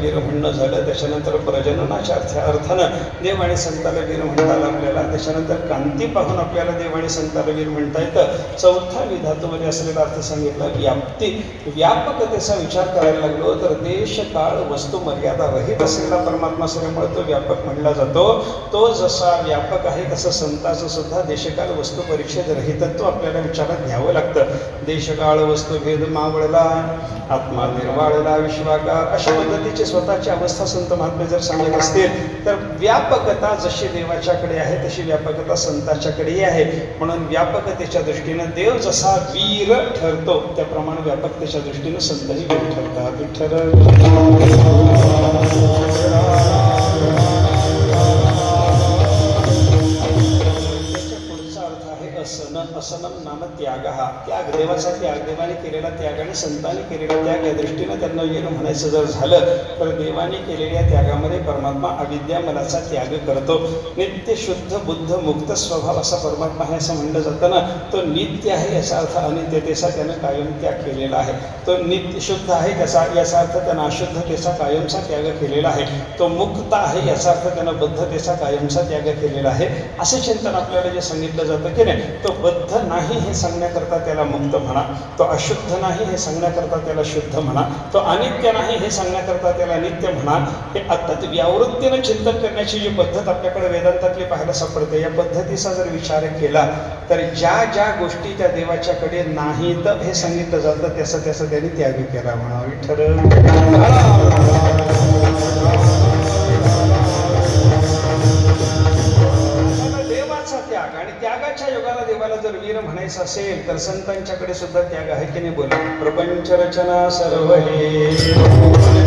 वीर म्हणणं झालं त्याच्यानंतर प्रजननाच्या अर्थ अर्थानं देव आणि संताला वीर म्हणता आलं आपल्याला त्याच्यानंतर कांती पाहून आपल्याला देव आणि संताला वीर म्हणता येतं. चौथा विधातूमध्ये असलेला अर्थ सांगितला व्याप्ती. व्यापकतेचा विचार करायला लागलो तर देश काळ वस्तू मर्यादा रहित असलेला परमात्मा असल्यामुळे तो व्यापक म्हणला जातो. तो जसा व्यापक आहे तसं संताचं सुद्धा देशकाळ वस्तू परीक्षेत रहितत्व आपल्याला विचारात घ्यावं लागतं. देशकाळ वस्तू भेद मावळला आत्मा निर्वाळला विश्वाकार. अशा पद्धतीचे स्वतःची अवस्था संत महात्मे जर सांगत असतील तर व्यापकता जशी देवाच्याकडे आहे तशी व्यापकता संताच्याकडेही आहे. म्हणून व्यापकतेच्या दृष्टीनं देव जसा वीर ठरतो त्याप्रमाणे व्यापकतेच्या दृष्टीनं संतही वीर ठरतात. विठ्ठल. आहे असन असनम नाम त्याग. हा त्याग देवाचा त्याग देवाने केलेला त्याग आणि संतांनी केलेला त्याग या दृष्टीनं त्यांना येणं म्हणायचं जर झालं तर देवाने केलेल्या त्यागामध्ये परमात्मा अविद्या मनाचा त्याग करतो. नित्य शुद्ध बुद्ध मुक्त स्वभाव असा परमात्मा आहे असं म्हणलं जातं ना तो नित्य आहे याचा अर्थ अनित्यतेचा त्यानं कायम त्याग केलेला आहे. तो नित्य शुद्ध आहे त्याचा याचा अर्थ त्यानं अशुद्धतेचा कायमचा त्याग केलेला आहे. तो मुक्त आहे याचा अर्थ त्यानं बद्धतेचा कायमचा त्याग केलेला आहे. असे चिंतन आपल्याला जे सांगितलं जातं की नाही तो बद्ध नाही हे सांगण्याकरता त्याला मुक्त म्हणा तो अशुद्ध नाही हे सांगण्याकरता त्याला शुद्ध म्हणा तो अनित्य नाही हे सांगण्याकरता त्याला नित्य म्हणा हे आता व्यावृत्तीनं चिंतन करण्याची जी पद्धत आपल्याकडे वेदांतातली पाहायला सापडते या पद्धतीचा जर विचार केला तर ज्या ज्या गोष्टी त्या देवाच्याकडे नाहीत हे सांगितलं जातं त्याचं त्याचं त्यांनी त्याग केला म्हणा विठ्ठल. देवाला जर वीर म्हणायचं असेल तर संतांच्याकडे सुद्धा त्याग आहे की नाही बोल प्रपंच रचना सर्व हे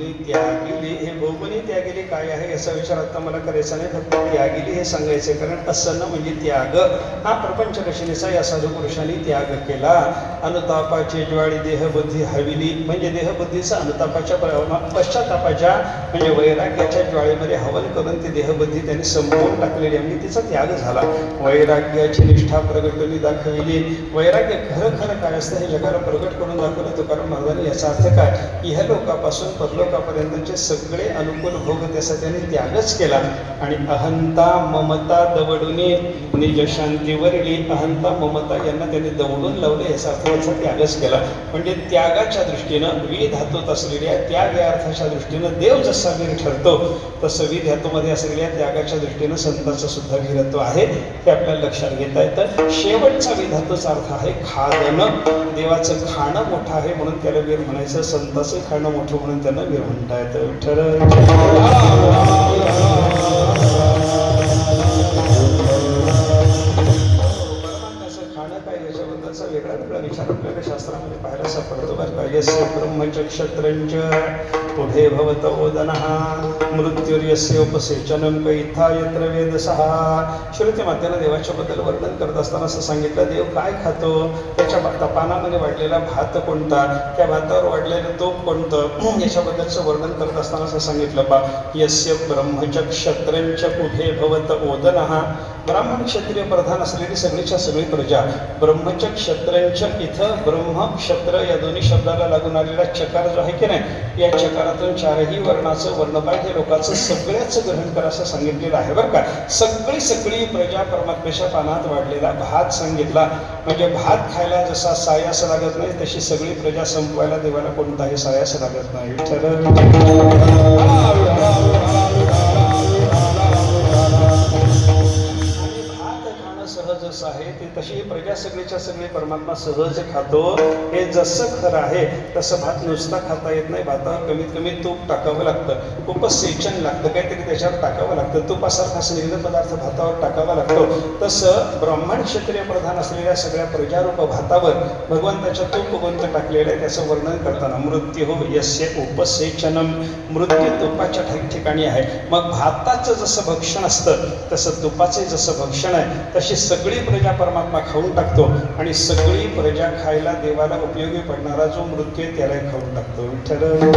हे त्यागिली हे बहुमनी त्यागिली काय आहे याचा विचार आता मला करायचा नाही. फक्त त्यागिली हे सांगायचे कारण असन्न म्हणजे त्याग. हा प्रपंच रचनेचा या साधू पुरुषांनी त्याग केला. अनुतापाची ज्वाळी देहबुद्धी हविली. म्हणजे देहबुद्धीचा अनुतापाच्या पश्चातापाच्या म्हणजे वैराग्याच्या ज्वाळीमध्ये हवन करून ती देहबुद्धी त्यांनी संपवून टाकलेली म्हणजे तिचा त्याग झाला. वैराग्याची निष्ठा प्रगटली दाखविली. वैराग्य खरं खरं काय असतं हे जगाला प्रगट करून दाखवलं तुकाराम महाराजांनी. याचा अर्थ काय? इह लोकापासून परलोका परलोकापर्यंतचे सगळे अनुकूल भोग त्याचा त्यांनी त्यागच केला. आणि अहंता ममता दवडून निज म्हणजे शांतीवरली अहंता ममता यांना त्याने दवडून लावले याचा अर्थाचा त्यागच केला. म्हणजे त्यागाच्या दृष्टीनं विधातूत असलेल्या त्याग या अर्थाच्या दृष्टीनं देव जसा वीर ठरतो तसं विधातूमध्ये असलेल्या त्यागाच्या दृष्टीनं संताचं सुद्धा वीरत्व आहे हे आपल्याला लक्षात घेता येतं. शेवटचा विधातूचा अर्थ आहे खादनं. देवाचं खाणं मोठं आहे म्हणून त्याला वीर म्हणायचं संताचं खाणं मोठं म्हणून त्यांना वीर म्हणता येतं खाणं पाहिजे याच्याबद्दलचा वेगळा वेगळा विचार आपल्याला शास्त्रामध्ये पाहायला सापडतो बरं का. यस्य ब्रह्मचक्षत्रंच पुढे भवत ओदनः मृत्युर्यस्य उपसेचनं कैथा यत्र वेदसः श्रुती मातेला देवाच्या बद्दल वर्णन करत असताना असं सांगितलं देव काय खातो? त्याच्या तपानामध्ये वाढलेला भात कोणता? त्या भातावर वाढलेलं तोप कोणतं? याच्याबद्दलचं वर्णन करत असताना असं सांगितलं पा यस्य ब्रह्मचक्षत्रंच पुढे भवत ओदनः ब्राह्मण क्षत्रिय प्रधान असलेली सगळीच्या सगळी प्रजा ब्रह्मच क्षत्रंच इथं ब्रह्म क्षत्र या दोन्ही शब्दाला लागून आलेला चकार जो आहे की नाही या चकारातून चारही वर्णाचं वर्णपाठ लोकांचं सगळ्याच ग्रहण करा असं सांगितलेलं आहे बरं का. सगळी सगळी प्रजा परमात्म्याच्या पानात वाढलेला भात सांगितला. म्हणजे भात खायला जसा सायास लागत नाही तशी सगळी प्रजा संपवायला देवाला कोणताही सायास लागत नाही. विठ्ठल जसं आहे ते तशी प्रजा सगळीच्या सगळी परमात्मा सहज खातो. हे जसं खरं आहे तसं भात नुसता खाता येत नाही. भातावर कमीत कमी तूप टाकावं लागतं. उपसेचन लागतं. काहीतरी त्याच्यावर टाकावं लागतं. तुपासारखा स्निग्ध पदार्थ भातावर टाकावा लागतो. तसं ब्राह्मण क्षत्रिय प्रधान असलेल्या सगळ्या प्रजारूप भातावर भगवंताच्या तूप गुंत टाकलेलं आहे. त्याचं वर्णन करताना मृत्यू हो यस्य उपसेचनम. मृत्यू तुपाच्या ठिकठिकाणी आहे. मग भाताचं जसं भक्षण असतं तसं तुपाचे जसं भक्षण आहे तशी सगळी प्रजा परमात्मा खाऊन टाकतो आणि सगळी प्रजा खायला देवाला उपयोगी पडणारा जो मृत्यू आहे त्याला खाऊन टाकतो. विठ्ठल.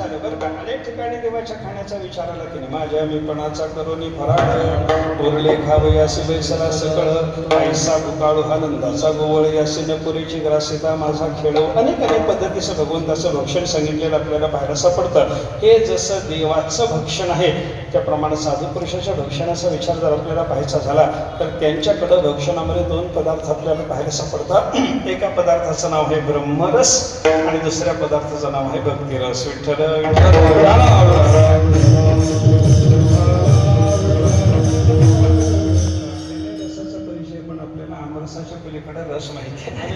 झालं बरं का? अनेक ठिकाणी देवाच्या खाण्याचा विचार आला की नाही. माझ्या मीपणाचा करोनी फराड उरले खावयासी बैसला सकळ आईसा बुकाळू हा नंदाचा गोवळ यासी नपुरीची ग्रासिता माझा खेळ. अनेक अनेक पद्धतीचं भगवंताचं भक्षण सांगितलेलं आपल्याला पाहायला सापडतं. हे जसं देवाचं भक्षण आहे त्याप्रमाणे साधू पुरुषाच्या भक्षणाचा विचार जर आपल्याला पाहायचा झाला तर त्यांच्याकडं भक्षणामध्ये दोन पदार्थ आपल्याला पाहायला सापडतात. एका पदार्थाचं नाव आहे ब्रह्मरस आणि दुसऱ्या पदार्थाचं नाव आहे भक्तिरस. विठ्ठल परिचय पण आपल्याला आमरसाच्या पलीकडे रस माहिती आहे.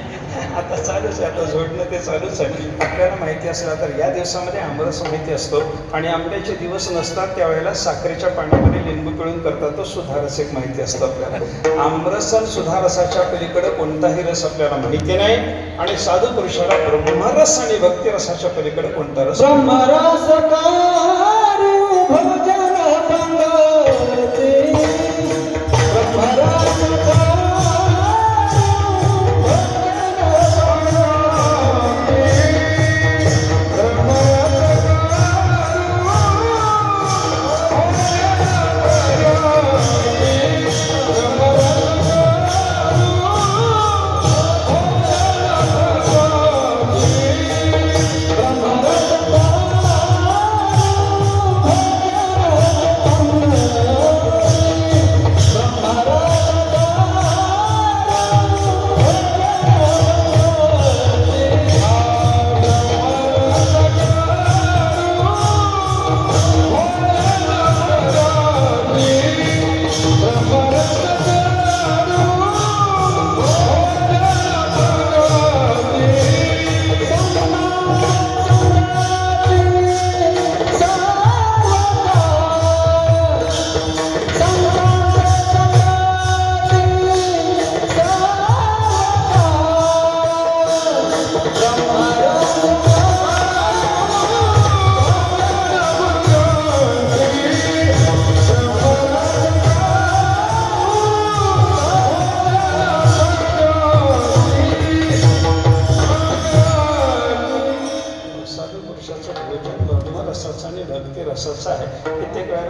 आता आहे आता जोडणं ते चालूच आहे. आपल्याला माहिती असलं तर या दिवसामध्ये आमरस माहिती असतो. आणि आंब्याचे दिवस नसतात त्यावेळेला साखरेच्या पाण्यामध्ये लिंबू पिळून करतात तो सुधारस एक माहिती असतं आपल्याला. आमरस आणि सुधारसाच्या पलीकडे कोणताही रस आपल्याला माहिती नाही. आणि साधू पुरुषाला ब्रह्मरस आणि भक्तिरसाच्या पलीकडे कोणता रस? ब्रह्मरस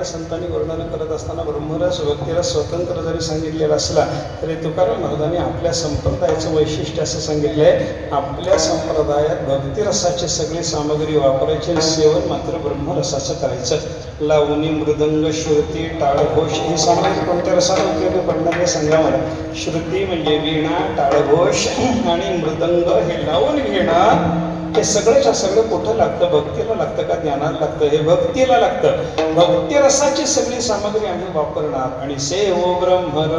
संतांनी वर्णन करत असताना ब्रह्मरस भक्तिरस स्वतंत्र जरी सांगितलेला असला तरी तुकाराम महाराजांनी आपल्या संप्रदायाचं वैशिष्ट्य असं सांगितलं आहे आपल्या संप्रदायात भक्तिरसाची सगळी सामग्री वापरायची आणि सेवन मात्र ब्रह्मरसाचं करायचं. लावणी मृदंग श्रुती टाळघोष हे सामग्री कोणत्या रसाला उपयोगी पडणार हे सांगा श्रुती म्हणजे वीणा टाळघोष आणि मृदंग हे लावून घेणं हे सगळंच्या सगळं कुठं लागतं? भक्तीला लागतं का ज्ञानाला लागतं? हे भक्तीला लागतं. भक्ती रसाची सगळी सामग्री आम्ही वापरणार. आणि सेवो ब्रह्मर